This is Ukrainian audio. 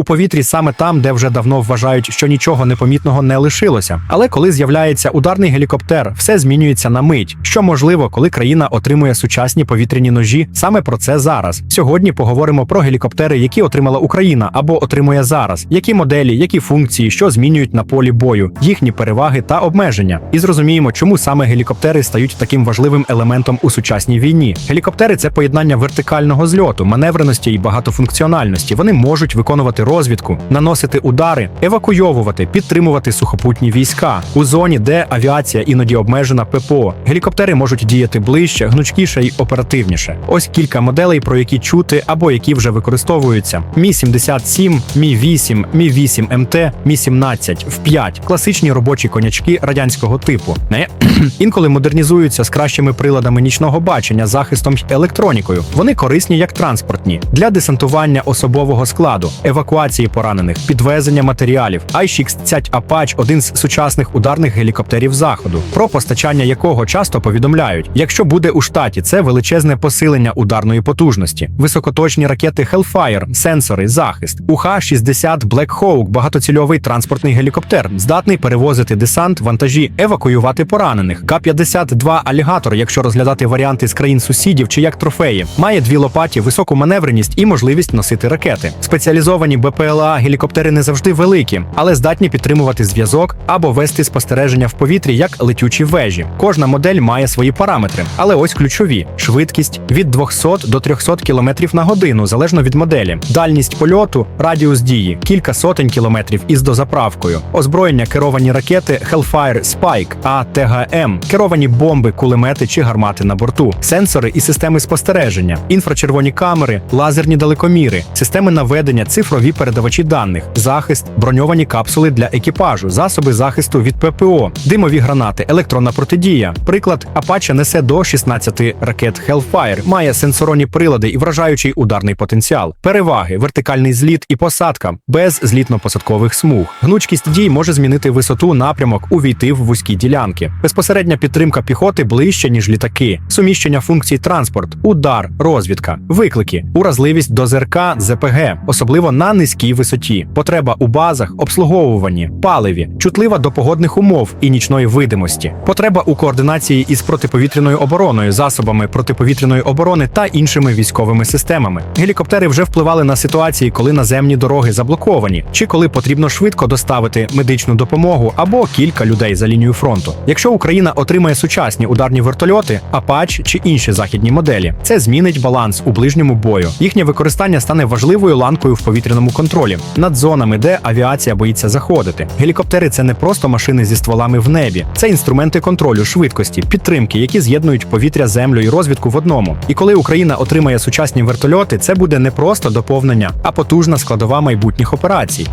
у повітрі саме там, де вже давно вважають, що нічого непомітного не лишилося. Але коли з'являється ударний гелікоптер, все змінюється на мить. Що можливо, коли країна отримує сучасні повітряні ножі. Саме про це зараз. Сьогодні поговоримо про гелікоптери, які отримала Україна або отримує зараз, які моделі, які функції, що змінюють на полі бою, їхні переваги та обмеження. І зрозуміємо, чому саме гелікоптери стають таким важливим елементом у сучасній війні. Гелікоптери це поєднання вертикального зльоту, маневреності і багатофункціональності. Вони можуть виконувати розвідку, наносити удари, евакуйовувати, підтримувати сухопутні війська у зоні, де авіація іноді обмежена ППО. Гелікоптери можуть діяти ближче, гнучкіше й оперативніше. Ось кілька моделей, про які чути або які вже використовуються: Мі 77, Мі 8, Мі 8 МТ, Мі 17 в 5 класичні робочі конячки радянського типу. Не інколи модернізуються з кращими приладами нічного бачення, захистом електронікою. Вони корисні як транспортні для десантування особового складу, евакуації поранених, підвезення матеріалів. i60 Apache – один з сучасних ударних гелікоптерів заходу, про постачання якого часто повідомляють. Якщо буде у штаті, це величезне посилення ударної потужності, високоточні ракети Hellfire, сенсори, захист. УХ-60 Black Hawk – багатоцільовий транспортний гелікоптер, здатний перевозити десант, вантажі, евакуювати поранених. К-52 Алігатор, якщо розглядати варіанти з країн сусідів чи як трофеї, має дві лопаті, високу маневреність і можливість носити ракети. Спеціалізовані БПЛА гелікоптери не завжди великі, але здатні підтримувати зв'язок або вести спостереження в повітрі як летючі вежі. Кожна модель має свої параметри, але ось ключові: швидкість від 200 до 300 км на годину, залежно від моделі, дальність польоту, радіус дії, кілька сотень кілометрів із дозаправкою, озброєння керовані ракети Hellfire Spike, АТГМ, керовані бомби, кулемети чи гармати на борту, сенсори і системи спостереження, інфрачервоні камери, лазерні далекоміри, системи наведення, цифрові передавачі даних, захист, броньовані капсули для екіпажу, засоби захисту від ППО, димові гранати, електронна протидія. Приклад Apache несе до 16 ракет Hellfire, має сенсоронні прилади і вражаючий ударний потенціал. Переваги, вертикальний зліт і посадка без злітно-посадкових смуг. Гнучкість дій може змінити висоту, напрямок, увійти в вузькі ділянки. Безпосередня підтримка піхоти ближче, ніж літаки, суміщення функцій транспорт, удар, розвідка, виклики, уразливість до ЗРК, ЗПГ, особливо на низькій висоті, потреба у базах, обслуговуванні, паливі, чутлива до погодних умов і нічної видимості, потреба у координації із протиповітряною обороною, засобами протиповітряної оборони та іншими військовими системами. Гелікоптери вже впливали на ситуації, коли наземні дороги заблоковані, чи коли потрібно швидко доставити медичну допомогу або кілька людей за лінію фронту. Якщо Україна отримає сучасні ударні вертольоти, Apache чи інші західні моделі, це змінить баланс у ближньому бою. Їхнє використання стане важливою ланкою в повітряному контролі над зонами, де авіація боїться заходити. Гелікоптери це не просто машини зі стволами в небі, це інструменти контролю, швидкості, підтримки, які з'єднують повітря, землю і розвідку в одному. І коли Україна отримає сучасні вертольоти, це буде не просто доповнення, а потужна складова майбутніх операцій.